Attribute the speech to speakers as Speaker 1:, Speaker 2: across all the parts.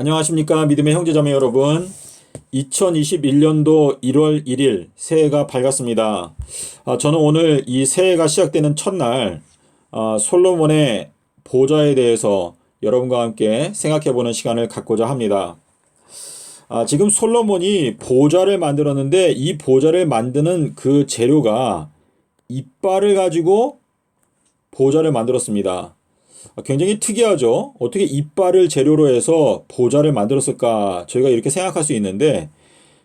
Speaker 1: 안녕하십니까 믿음의 형제자매 여러분. 2021년도 1월 1일 새해가 밝았습니다. 아, 저는 오늘 이 새해가 시작되는 첫날 아, 솔로몬의 보좌에 대해서 여러분과 함께 생각해 보는 시간을 갖고자 합니다. 아, 지금 솔로몬이 보좌를 만들었는데 이 보좌를 만드는 그 재료가 이빨을 가지고 보좌를 만들었습니다. 아, 굉장히 특이하죠. 어떻게 이빨을 재료로 해서 보좌를 만들었을까? 저희가 이렇게 생각할 수 있는데,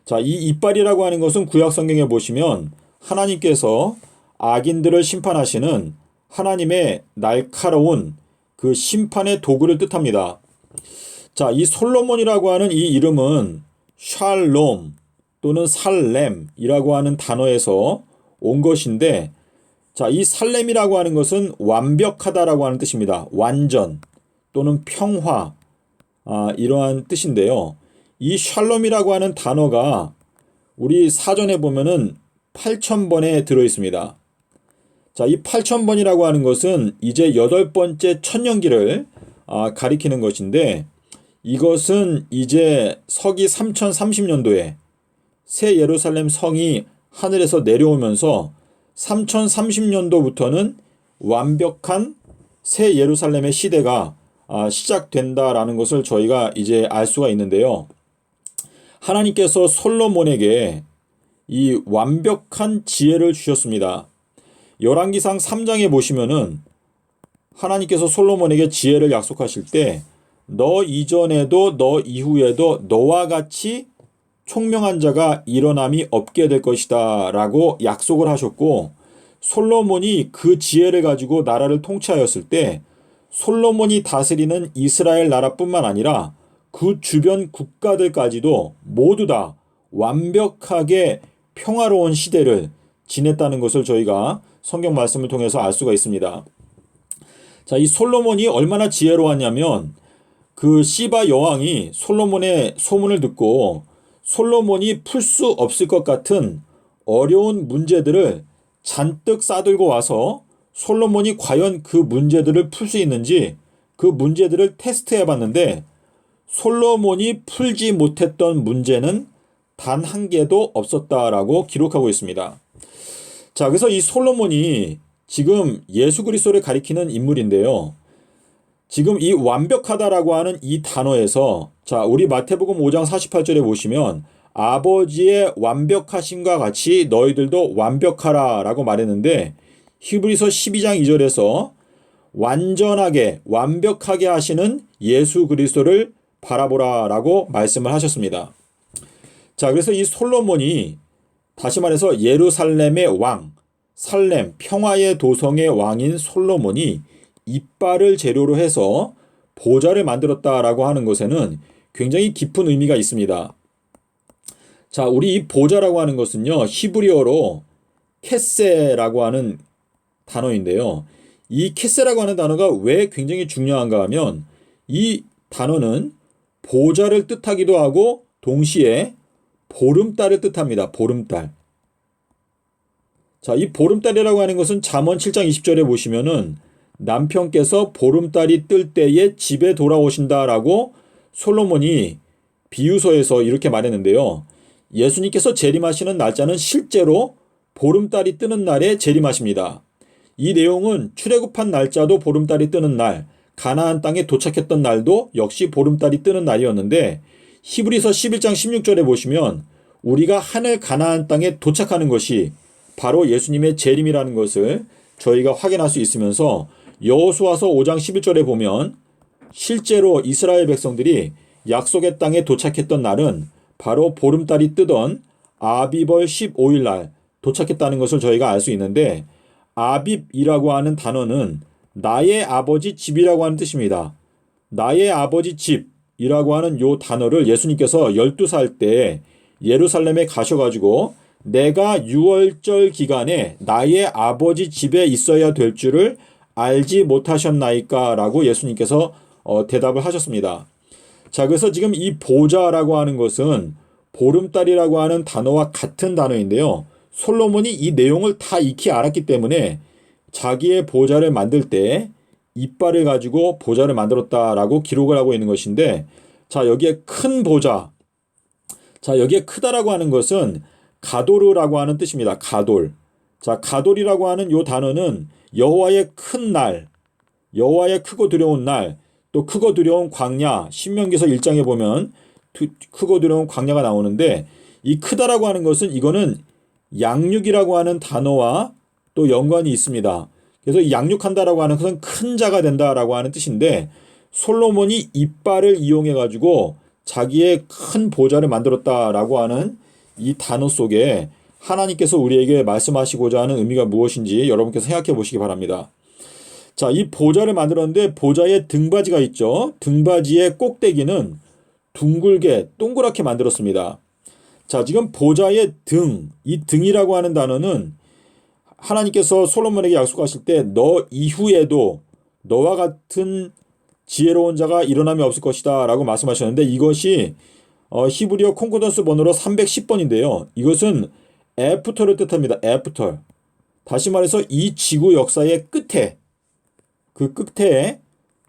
Speaker 1: 자, 이 이빨이라고 하는 것은 구약 성경에 보시면 하나님께서 악인들을 심판하시는 하나님의 날카로운 그 심판의 도구를 뜻합니다. 자, 이 솔로몬이라고 하는 이 이름은 샬롬 또는 살렘이라고 하는 단어에서 온 것인데, 자, 이 살렘이라고 하는 것은 완벽하다라고 하는 뜻입니다. 완전 또는 평화, 아, 이러한 뜻인데요. 이 샬롬이라고 하는 단어가 우리 사전에 보면은 8,000번에 들어 있습니다. 자, 이 8,000번이라고 하는 것은 이제 여덟 번째 천년기를 아, 가리키는 것인데 이것은 이제 서기 3030년도에 새 예루살렘 성이 하늘에서 내려오면서 3030년도부터는 완벽한 새 예루살렘의 시대가 아, 시작된다라는 것을 저희가 이제 알 수가 있는데요. 하나님께서 솔로몬에게 이 완벽한 지혜를 주셨습니다. 열왕기상 3장에 보시면은 하나님께서 솔로몬에게 지혜를 약속하실 때 너 이전에도 너 이후에도 너와 같이 총명한 자가 일어남이 없게 될 것이다 라고 약속을 하셨고 솔로몬이 그 지혜를 가지고 나라를 통치하였을 때 솔로몬이 다스리는 이스라엘 나라뿐만 아니라 그 주변 국가들까지도 모두 다 완벽하게 평화로운 시대를 지냈다는 것을 저희가 성경 말씀을 통해서 알 수가 있습니다. 자, 이 솔로몬이 얼마나 지혜로웠냐면 그 시바 여왕이 솔로몬의 소문을 듣고 솔로몬이 풀 수 없을 것 같은 어려운 문제들을 잔뜩 싸들고 와서 솔로몬이 과연 그 문제들을 풀 수 있는지 그 문제들을 테스트해 봤는데 솔로몬이 풀지 못했던 문제는 단 한 개도 없었다라고 기록하고 있습니다. 자, 그래서 이 솔로몬이 지금 예수 그리스도를 가리키는 인물인데요. 지금 이 완벽하다라고 하는 이 단어에서 자, 우리 마태복음 5장 48절에 보시면 아버지의 완벽하심과 같이 너희들도 완벽하라 라고 말했는데 히브리서 12장 2절에서 완전하게 완벽하게 하시는 예수 그리스도를 바라보라 라고 말씀을 하셨습니다. 자, 그래서 이 솔로몬이 다시 말해서 예루살렘의 왕, 살렘 평화의 도성의 왕인 솔로몬이 이빨을 재료로 해서 보좌를 만들었다라고 하는 것에는 굉장히 깊은 의미가 있습니다. 자, 우리 이 보좌라고 하는 것은요, 히브리어로 캐세라고 하는 단어인데요. 이 캐세라고 하는 단어가 왜 굉장히 중요한가 하면 이 단어는 보좌를 뜻하기도 하고 동시에 보름달을 뜻합니다. 보름달. 자, 이 보름달이라고 하는 것은 잠언 7장 20절에 보시면은 남편께서 보름달이 뜰 때에 집에 돌아오신다라고 솔로몬이 비유서에서 이렇게 말했는데요. 예수님께서 재림하시는 날짜는 실제로 보름달이 뜨는 날에 재림하십니다. 이 내용은 출애굽한 날짜도 보름달이 뜨는 날, 가나안 땅에 도착했던 날도 역시 보름달이 뜨는 날이었는데 히브리서 11장 16절에 보시면 우리가 하늘 가나안 땅에 도착하는 것이 바로 예수님의 재림이라는 것을 저희가 확인할 수 있으면서 여호수아서 5장 11절에 보면 실제로 이스라엘 백성들이 약속의 땅에 도착했던 날은 바로 보름달이 뜨던 아비벌 15일 날 도착했다는 것을 저희가 알 수 있는데 아빕이라고 하는 단어는 나의 아버지 집이라고 하는 뜻입니다. 나의 아버지 집이라고 하는 요 단어를 예수님께서 12살 때 예루살렘에 가셔가지고 내가 6월절 기간에 나의 아버지 집에 있어야 될 줄을 알지 못하셨나이까? 라고 예수님께서 어, 대답을 하셨습니다. 자, 그래서 지금 이 보좌라고 하는 것은 보름달이라고 하는 단어와 같은 단어인데요. 솔로몬이 이 내용을 다 익히 알았기 때문에 자기의 보좌를 만들 때 이빨을 가지고 보좌를 만들었다라고 기록을 하고 있는 것인데 자, 여기에 큰 보좌. 자, 여기에 크다라고 하는 것은 가도르라고 하는 뜻입니다. 가돌. 자, 가돌이라고 하는 요 단어는 여호와의 큰 날, 여호와의 크고 두려운 날, 또 크고 두려운 광야, 신명기서 1장에 보면 두- 크고 두려운 광야가 나오는데 이 크다라고 하는 것은 이거는 양육이라고 하는 단어와 또 연관이 있습니다. 그래서 이 양육한다라고 하는 것은 큰 자가 된다라고 하는 뜻인데 솔로몬이 이빨을 이용해 가지고 자기의 큰 보좌를 만들었다라고 하는 이 단어 속에 하나님께서 우리에게 말씀하시고자 하는 의미가 무엇인지 여러분께서 생각해 보시기 바랍니다. 자, 이 보좌를 만들었는데 보좌에 등받이가 있죠. 등받이의 꼭대기는 둥글게 동그랗게 만들었습니다. 자, 지금 보좌의 등, 이 등이라고 하는 단어는 하나님께서 솔로몬에게 약속하실 때 너 이후에도 너와 같은 지혜로운 자가 일어남이 없을 것이다 라고 말씀하셨는데 이것이 어, 히브리어 콩코던스 번호로 310번인데요. 이것은 애프터를 뜻합니다. 애프터. 다시 말해서 이 지구 역사의 끝에 그 끝에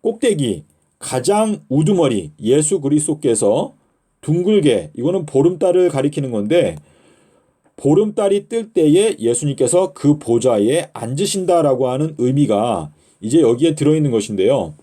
Speaker 1: 꼭대기 가장 우두머리 예수 그리스도께서 둥글게 이거는 보름달을 가리키는 건데 보름달이 뜰 때에 예수님께서 그 보좌에 앉으신다라고 하는 의미가 이제 여기에 들어있는 것인데요.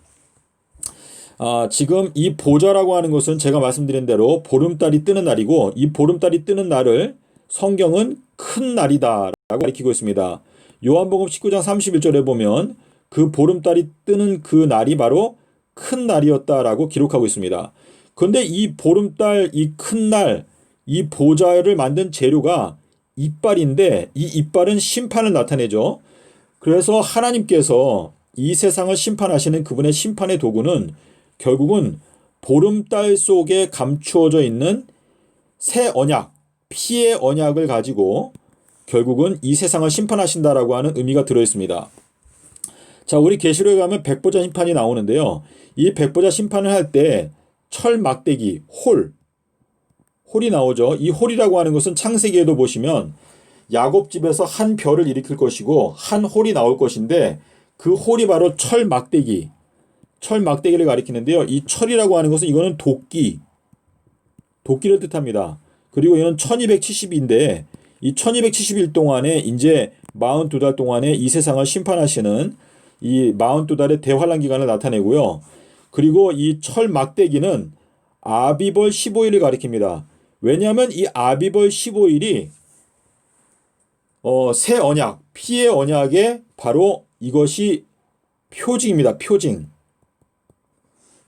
Speaker 1: 아, 지금 이 보좌라고 하는 것은 제가 말씀드린 대로 보름달이 뜨는 날이고 이 보름달이 뜨는 날을 성경은 큰 날이다 라고 가리키고 있습니다. 요한복음 19장 31절에 보면 그 보름달이 뜨는 그 날이 바로 큰 날이었다라고 기록하고 있습니다. 그런데 이 보름달 이 큰 날, 이 보좌를 만든 재료가 이빨인데 이 이빨은 심판을 나타내죠. 그래서 하나님께서 이 세상을 심판하시는 그분의 심판의 도구는 결국은 보름달 속에 감추어져 있는 새 언약, 피의 언약을 가지고 결국은 이 세상을 심판하신다라고 하는 의미가 들어 있습니다. 자, 우리 계시록에 가면 백보자 심판이 나오는데요. 이 백보자 심판을 할 때 철 막대기, 홀, 홀이 나오죠. 이 홀이라고 하는 것은 창세기에도 보시면 야곱 집에서 한 별을 일으킬 것이고 한 홀이 나올 것인데 그 홀이 바로 철 막대기, 철 막대기를 가리키는데요. 이 철이라고 하는 것은 이거는 도끼, 도끼를 뜻합니다. 그리고 이는 1270인데 이 1270일 동안에 이제 42달 동안에 이 세상을 심판하시는 이 42달의 대환란 기간을 나타내고요. 그리고 이 철 막대기는 아비벌 15일을 가리킵니다. 왜냐하면 이 아비벌 15일이 어, 새 언약, 피의 언약의 바로 이것이 표징입니다. 표징.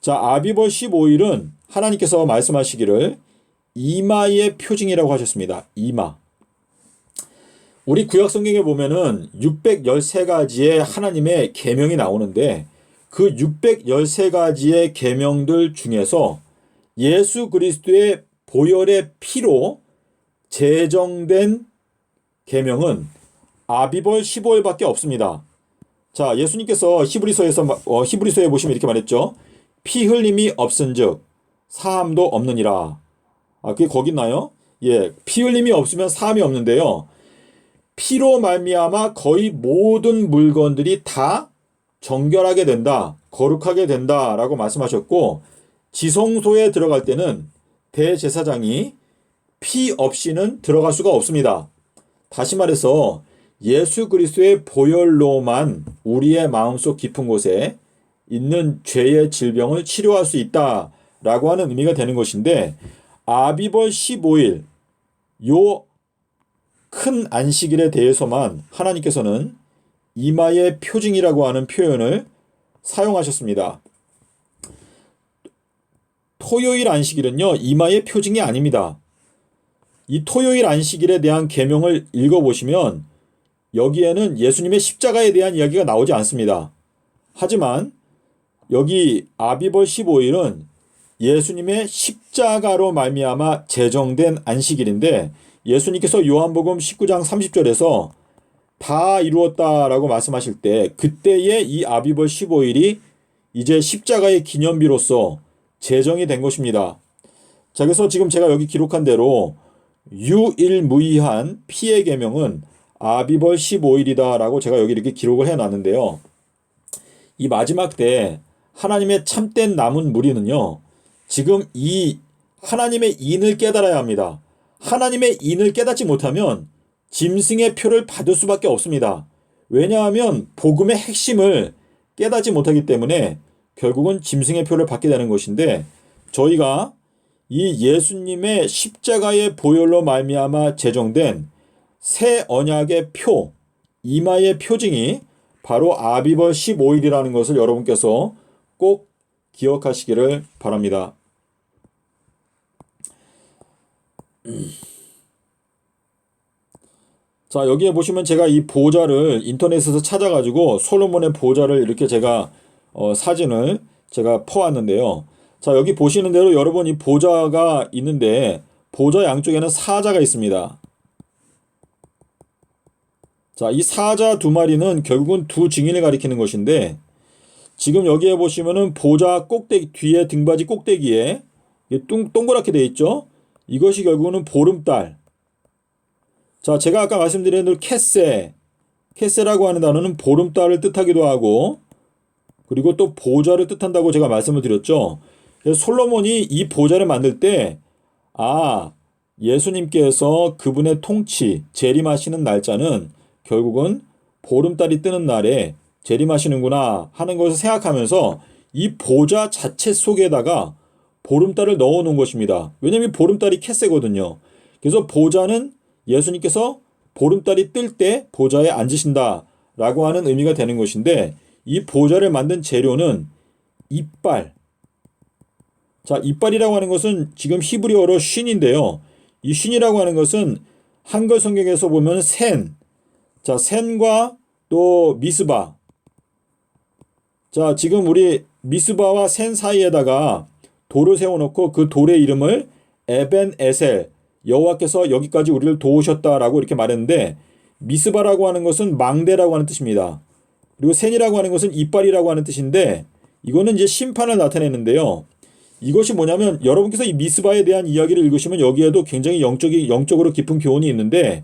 Speaker 1: 자, 아비벌 15일은 하나님께서 말씀하시기를 이마의 표징이라고 하셨습니다. 이마. 우리 구약 성경에 보면은 613가지의 하나님의 계명이 나오는데 그 613가지의 계명들 중에서 예수 그리스도의 보혈의 피로 제정된 계명은 아비벌 15일밖에 없습니다. 자, 예수님께서 히브리서에서 마- 어, 히브리서에 보시면 이렇게 말했죠. 피 흘림이 없은즉 사함도 없느니라. 아, 그게 거기 있나요? 예, 피 흘림이 없으면 사함이 없는데요. 피로 말미암아 거의 모든 물건들이 다 정결하게 된다, 거룩하게 된다라고 말씀하셨고 지성소에 들어갈 때는 대제사장이 피 없이는 들어갈 수가 없습니다. 다시 말해서 예수 그리스도의 보혈로만 우리의 마음속 깊은 곳에 있는 죄의 질병을 치료할 수 있다라고 하는 의미가 되는 것인데 아비벌 15일 요 큰 안식일에 대해서만 하나님께서는 이마의 표징이라고 하는 표현을 사용하셨습니다. 토요일 안식일은요 이마의 표징이 아닙니다. 이 토요일 안식일에 대한 계명을 읽어보시면 여기에는 예수님의 십자가에 대한 이야기가 나오지 않습니다. 하지만 여기 아비벌 15일은 예수님의 십자가로 말미암아 제정된 안식일인데 예수님께서 요한복음 19장 30절에서 다 이루었다라고 말씀하실 때 그때의 이 아비벌 15일이 이제 십자가의 기념비로서 제정이 된 것입니다. 자, 그래서 지금 제가 여기 기록한 대로 유일무이한 피의 계명은 아비벌 15일이다라고 제가 여기 이렇게 기록을 해 놨는데요. 이 마지막 때 하나님의 참된 남은 무리는요. 지금 이 하나님의 인을 깨달아야 합니다. 하나님의 인을 깨닫지 못하면 짐승의 표를 받을 수밖에 없습니다. 왜냐하면 복음의 핵심을 깨닫지 못하기 때문에 결국은 짐승의 표를 받게 되는 것인데 저희가 이 예수님의 십자가의 보혈로 말미암아 제정된 새 언약의 표 이마의 표징이 바로 아비벌 15일이라는 것을 여러분께서 꼭 기억하시기를 바랍니다. 자, 여기에 보시면 제가 이 보좌를 인터넷에서 찾아가지고 솔로몬의 보좌를 이렇게 제가 어, 사진을 제가 퍼왔는데요. 자, 여기 보시는 대로 여러분 이 보좌가 있는데 보좌 양쪽에는 사자가 있습니다. 자, 이 사자 두 마리는 결국은 두 증인을 가리키는 것인데 지금 여기에 보시면은 보좌 꼭대기 뒤에 등받이 꼭대기에 뚱, 동그랗게 되어 있죠. 이것이 결국은 보름달. 자, 제가 아까 말씀드린 대로 캐세, 캐세라고 하는 단어는 보름달을 뜻하기도 하고 그리고 또 보좌를 뜻한다고 제가 말씀을 드렸죠. 그래서 솔로몬이 이 보좌를 만들 때 아, 예수님께서 그분의 통치, 재림하시는 날짜는 결국은 보름달이 뜨는 날에 재림하시는구나 하는 것을 생각하면서 이 보좌 자체 속에다가 보름달을 넣어 놓은 것입니다. 왜냐하면 보름달이 캐세거든요. 그래서 보좌는 예수님께서 보름달이 뜰 때 보좌에 앉으신다 라고 하는 의미가 되는 것인데 이 보좌를 만든 재료는 이빨. 자, 이빨이라고 하는 것은 지금 히브리어로 쉰인데요. 이 쉰이라고 하는 것은 한글 성경에서 보면 센. 자, 센과 또 미스바. 자, 지금 우리 미스바와 센 사이에다가 돌을 세워놓고 그 돌의 이름을 에벤 에셀 여호와께서 여기까지 우리를 도우셨다라고 이렇게 말했는데 미스바라고 하는 것은 망대라고 하는 뜻입니다. 그리고 센이라고 하는 것은 이빨이라고 하는 뜻인데 이거는 이제 심판을 나타내는데요. 이것이 뭐냐면 여러분께서 이 미스바에 대한 이야기를 읽으시면 여기에도 굉장히 영적이 영적으로 깊은 교훈이 있는데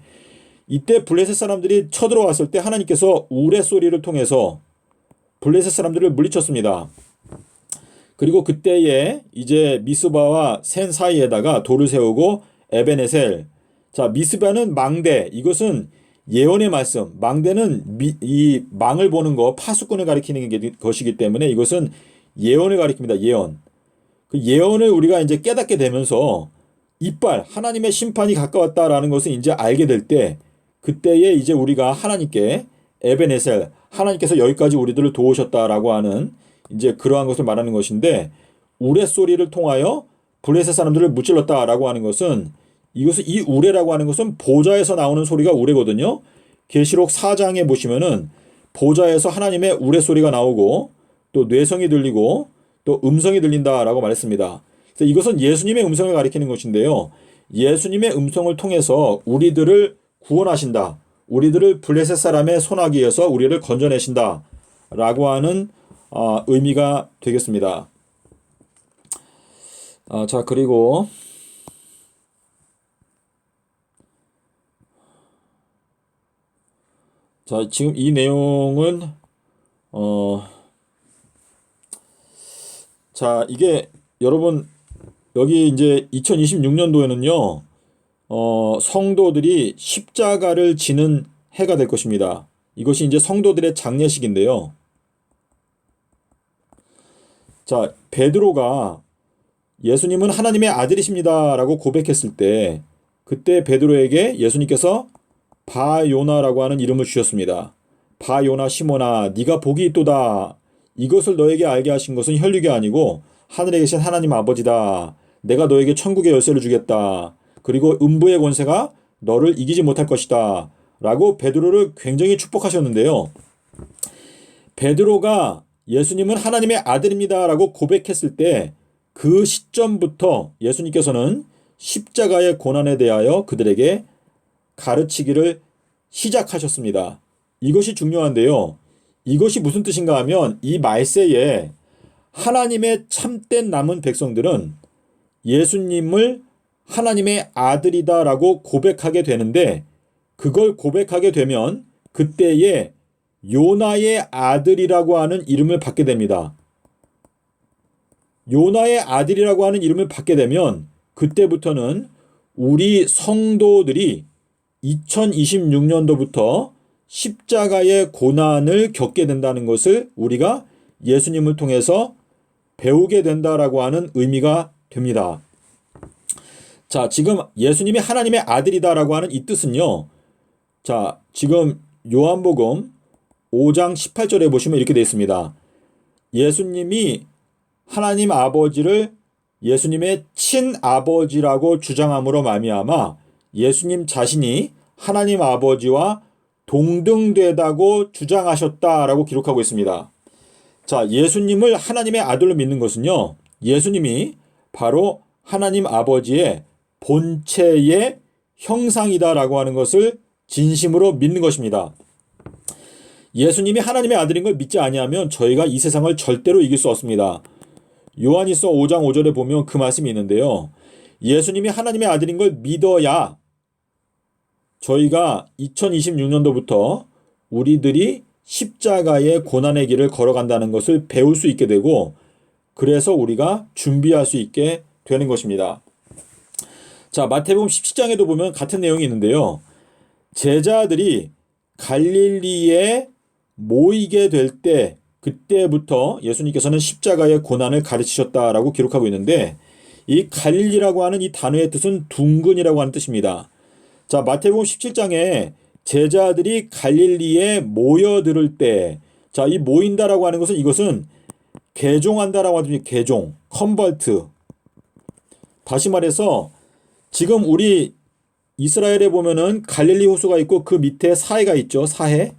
Speaker 1: 이때 블레셋 사람들이 쳐들어왔을 때 하나님께서 우레 소리를 통해서 블레셋 사람들을 물리쳤습니다. 그리고 그때에 이제 미스바와 센 사이에다가 돌을 세우고 에베네셀. 자, 미스바는 망대. 이것은 예언의 말씀. 망대는 미, 이 망을 보는 거, 파수꾼을 가리키는 게, 것이기 때문에 이것은 예언을 가리킵니다. 예언. 그 예언을 우리가 이제 깨닫게 되면서 이빨, 하나님의 심판이 가까웠다라는 것을 이제 알게 될 때, 그때에 이제 우리가 하나님께 에베네셀, 하나님께서 여기까지 우리들을 도우셨다라고 하는 이제 그러한 것을 말하는 것인데, 우레소리를 통하여 블레셋 사람들을 무찔렀다라고 하는 것은 이것은 이 우레라고 하는 것은 보좌에서 나오는 소리가 우레거든요. 계시록 4장에 보시면은 보좌에서 하나님의 우레 소리가 나오고 또 뇌성이 들리고 또 음성이 들린다라고 말했습니다. 그래서 이것은 예수님의 음성을 가리키는 것인데요. 예수님의 음성을 통해서 우리들을 구원하신다. 우리들을 블레셋 사람의 손아귀에서 우리를 건져내신다. 라고 하는 어, 의미가 되겠습니다. 아, 자, 그리고 자, 지금 이 내용은 어 자, 이게 여러분 여기 이제 2026년도에는요. 어, 성도들이 십자가를 지는 해가 될 것입니다. 이것이 이제 성도들의 장례식인데요. 자, 베드로가 예수님은 하나님의 아들이십니다라고 고백했을 때 그때 베드로에게 예수님께서 바요나라고 하는 이름을 주셨습니다. 바요나 시모나 네가 복이 있도다. 이것을 너에게 알게 하신 것은 혈육이 아니고 하늘에 계신 하나님 아버지다. 내가 너에게 천국의 열쇠를 주겠다. 그리고 음부의 권세가 너를 이기지 못할 것이다. 라고 베드로를 굉장히 축복하셨는데요. 베드로가 예수님은 하나님의 아들입니다 라고 고백했을 때 그 시점부터 예수님께서는 십자가의 고난에 대하여 그들에게 가르치기를 시작하셨습니다. 이것이 중요한데요. 이것이 무슨 뜻인가 하면 이 말세에 하나님의 참된 남은 백성들은 예수님을 하나님의 아들이다라고 고백하게 되는데 그걸 고백하게 되면 그때에 요나의 아들이라고 하는 이름을 받게 됩니다. 요나의 아들이라고 하는 이름을 받게 되면 그때부터는 우리 성도들이 2026년도부터 십자가의 고난을 겪게 된다는 것을 우리가 예수님을 통해서 배우게 된다라고 하는 의미가 됩니다. 자, 지금 예수님이 하나님의 아들이다라고 하는 이 뜻은요. 자, 지금 요한복음 5장 18절에 보시면 이렇게 되어 있습니다. 예수님이 하나님 아버지를 예수님의 친아버지라고 주장함으로 말미암아 예수님 자신이 하나님 아버지와 동등되다고 주장하셨다라고 기록하고 있습니다. 자, 예수님을 하나님의 아들로 믿는 것은요. 예수님이 바로 하나님 아버지의 본체의 형상이다라고 하는 것을 진심으로 믿는 것입니다. 예수님이 하나님의 아들인 걸 믿지 아니하면 저희가 이 세상을 절대로 이길 수 없습니다. 요한일서 5장 5절에 보면 그 말씀이 있는데요. 예수님이 하나님의 아들인 걸 믿어야 저희가 2026년도부터 우리들이 십자가의 고난의 길을 걸어간다는 것을 배울 수 있게 되고 그래서 우리가 준비할 수 있게 되는 것입니다. 자, 마태복음 17장에도 보면 같은 내용이 있는데요. 제자들이 갈릴리에 모이게 될 때 그때부터 예수님께서는 십자가의 고난을 가르치셨다라고 기록하고 있는데 이 갈릴리라고 하는 이 단어의 뜻은 둥근이라고 하는 뜻입니다. 자, 마태복음 17장에 제자들이 갈릴리에 모여들을 때, 자, 이 모인다라고 하는 것은 이것은 개종한다라고 하는 개종, 컨벌트. 다시 말해서 지금 우리 이스라엘에 보면은 갈릴리 호수가 있고 그 밑에 사해가 있죠. 사해.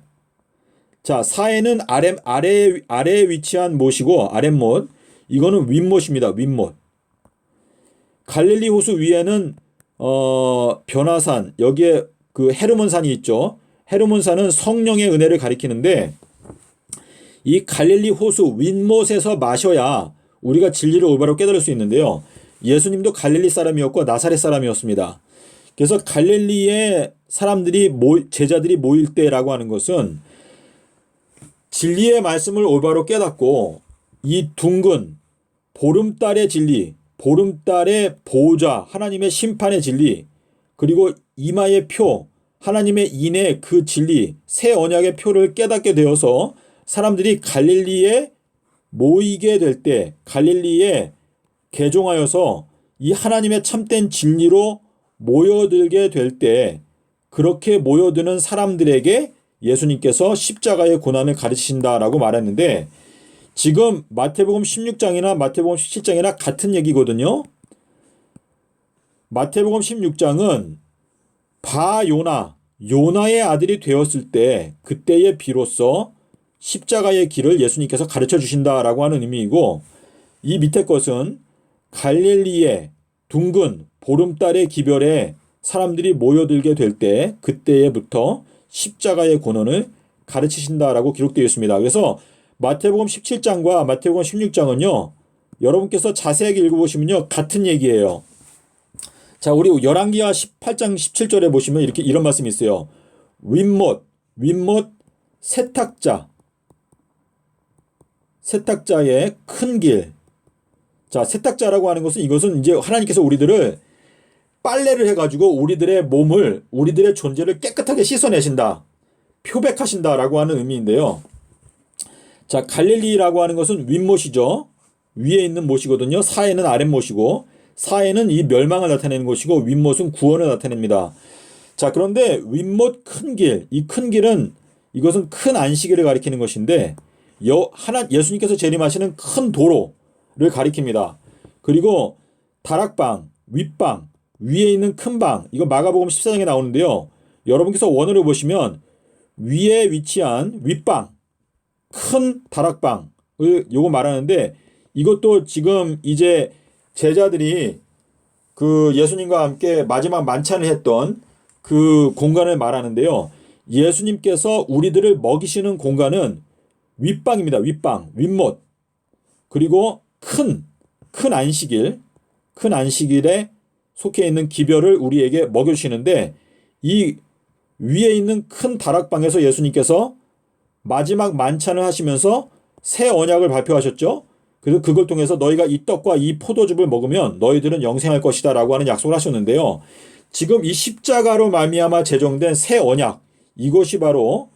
Speaker 1: 자, 사해는 아래 아래 아래에 위치한 못이고 아랫못. 이거는 윗못입니다. 윗못. 갈릴리 호수 위에는 어, 변화산, 여기에 그 헤르몬산이 있죠. 헤르몬산은 성령의 은혜를 가리키는데 이 갈릴리 호수 윗못에서 마셔야 우리가 진리를 올바로 깨달을 수 있는데요. 예수님도 갈릴리 사람이었고 나사렛 사람이었습니다. 그래서 갈릴리에 사람들이 모, 제자들이 모일 때라고 하는 것은 진리의 말씀을 올바로 깨닫고 이 둥근 보름달의 진리, 보름달의 보호자, 하나님의 심판의 진리, 그리고 이마의 표, 하나님의 인의 그 진리, 새 언약의 표를 깨닫게 되어서 사람들이 갈릴리에 모이게 될 때, 갈릴리에 개종하여서 이 하나님의 참된 진리로 모여들게 될 때, 그렇게 모여드는 사람들에게 예수님께서 십자가의 고난을 가르치신다라고 말했는데, 지금 마태복음 16장이나 마태복음 17장이나 같은 얘기거든요. 마태복음 16장은 바 요나 요나의 아들이 되었을 때 그때에 비로소 십자가의 길을 예수님께서 가르쳐 주신다라고 하는 의미이고 이 밑에 것은 갈릴리의 둥근 보름달의 기별에 사람들이 모여들게 될 때 그때에부터 십자가의 고난을 가르치신다라고 기록되어 있습니다. 그래서 마태복음 17장과 마태복음 16장은요. 여러분께서 자세하게 읽어보시면요. 같은 얘기예요. 자, 우리 열왕기하 18장 17절에 보시면 이렇게 이런 말씀이 있어요. 윗못, 윗못 세탁자. 세탁자의 큰 길. 자, 세탁자라고 하는 것은 이것은 이제 하나님께서 우리들을 빨래를 해가지고 우리들의 몸을, 우리들의 존재를 깨끗하게 씻어내신다. 표백하신다라고 하는 의미인데요. 자, 갈릴리라고 하는 것은 윗못이죠. 위에 있는 못이거든요. 사해는 아랫못이고, 사해는 이 멸망을 나타내는 것이고, 윗못은 구원을 나타냅니다. 자, 그런데 윗못 큰 길, 이 큰 길은 이것은 큰 안식일을 가리키는 것인데, 여, 하나, 예수님께서 재림하시는 큰 도로를 가리킵니다. 그리고 다락방, 윗방, 위에 있는 큰 방, 이거 마가복음 14장에 나오는데요. 여러분께서 원어를 보시면 위에 위치한 윗방, 큰 다락방을 요거 말하는데 이것도 지금 이제 제자들이 그 예수님과 함께 마지막 만찬을 했던 그 공간을 말하는데요. 예수님께서 우리들을 먹이시는 공간은 윗방입니다. 윗방, 윗못. 그리고 큰, 큰 안식일, 큰 안식일에 속해 있는 기별을 우리에게 먹여주시는데 이 위에 있는 큰 다락방에서 예수님께서 마지막 만찬을 하시면서 새 언약을 발표하셨죠. 그래서 그걸 통해서 너희가 이 떡과 이 포도즙을 먹으면 너희들은 영생할 것이다 라고 하는 약속을 하셨는데요. 지금 이 십자가로 말미암아 제정된 새 언약 이것이 바로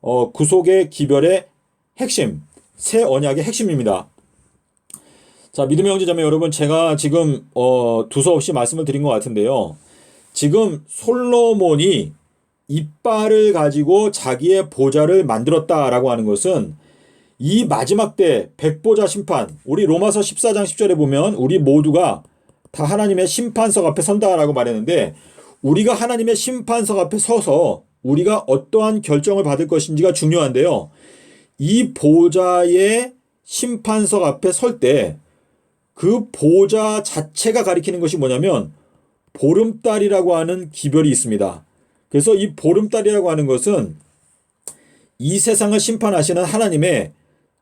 Speaker 1: 어, 구속의 기별의 핵심, 새 언약의 핵심입니다. 자, 믿음의 형제자매 여러분, 제가 지금 어, 두서없이 말씀을 드린 것 같은데요. 지금 솔로몬이 이빨을 가지고 자기의 보좌를 만들었다라고 하는 것은 이 마지막 때 백보자 심판, 우리 로마서 14장 10절에 보면 우리 모두가 다 하나님의 심판석 앞에 선다라고 말했는데 우리가 하나님의 심판석 앞에 서서 우리가 어떠한 결정을 받을 것인지가 중요한데요. 이 보좌의 심판석 앞에 설 때 그 보좌 자체가 가리키는 것이 뭐냐면 보름달이라고 하는 기별이 있습니다. 그래서 이 보름달이라고 하는 것은 이 세상을 심판하시는 하나님의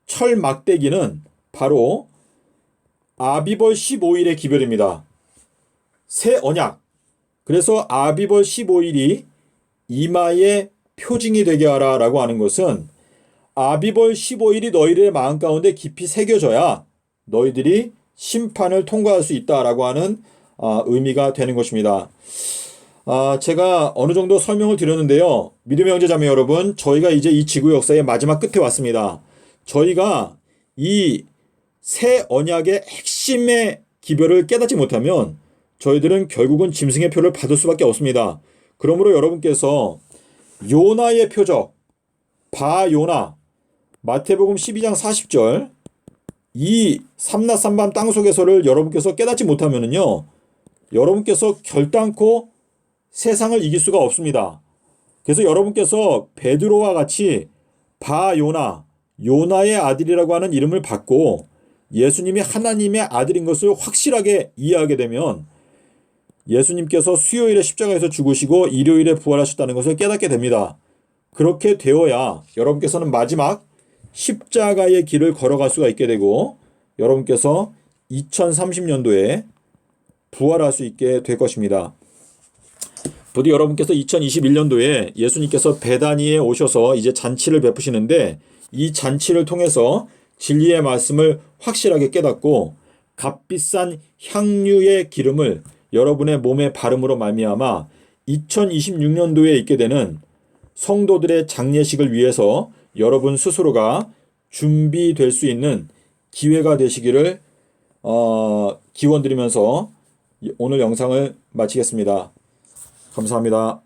Speaker 1: 철 막대기는 바로 아비벌 15일의 기별입니다. 새 언약. 그래서 아비벌 15일이 이마의 표징이 되게 하라 라고 하는 것은 아비벌 15일이 너희들의 마음 가운데 깊이 새겨져야 너희들이 심판을 통과할 수 있다라고 하는 아, 의미가 되는 것입니다. 아, 제가 어느 정도 설명을 드렸는데요. 믿음의 형제자매 여러분, 저희가 이제 이 지구 역사의 마지막 끝에 왔습니다. 저희가 이 새 언약의 핵심의 기별을 깨닫지 못하면 저희들은 결국은 짐승의 표를 받을 수밖에 없습니다. 그러므로 여러분께서 요나의 표적, 바요나, 마태복음 12장 40절, 이 삼나 삼밤 땅속에서를 여러분께서 깨닫지 못하면은요, 여러분께서 결단코 세상을 이길 수가 없습니다. 그래서 여러분께서 베드로와 같이 바요나, 요나의 아들이라고 하는 이름을 받고 예수님이 하나님의 아들인 것을 확실하게 이해하게 되면 예수님께서 수요일에 십자가에서 죽으시고 일요일에 부활하셨다는 것을 깨닫게 됩니다. 그렇게 되어야 여러분께서는 마지막 십자가의 길을 걸어갈 수가 있게 되고 여러분께서 2030년도에 부활할 수 있게 될 것입니다. 부디 여러분께서 2021년도에 예수님께서 베다니에 오셔서 이제 잔치를 베푸시는데 이 잔치를 통해서 진리의 말씀을 확실하게 깨닫고 값비싼 향유의 기름을 여러분의 몸에 바름으로 말미암아 2026년도에 있게 되는 성도들의 장례식을 위해서 여러분 스스로가 준비될 수 있는 기회가 되시기를 어, 기원드리면서 오늘 영상을 마치겠습니다. 감사합니다.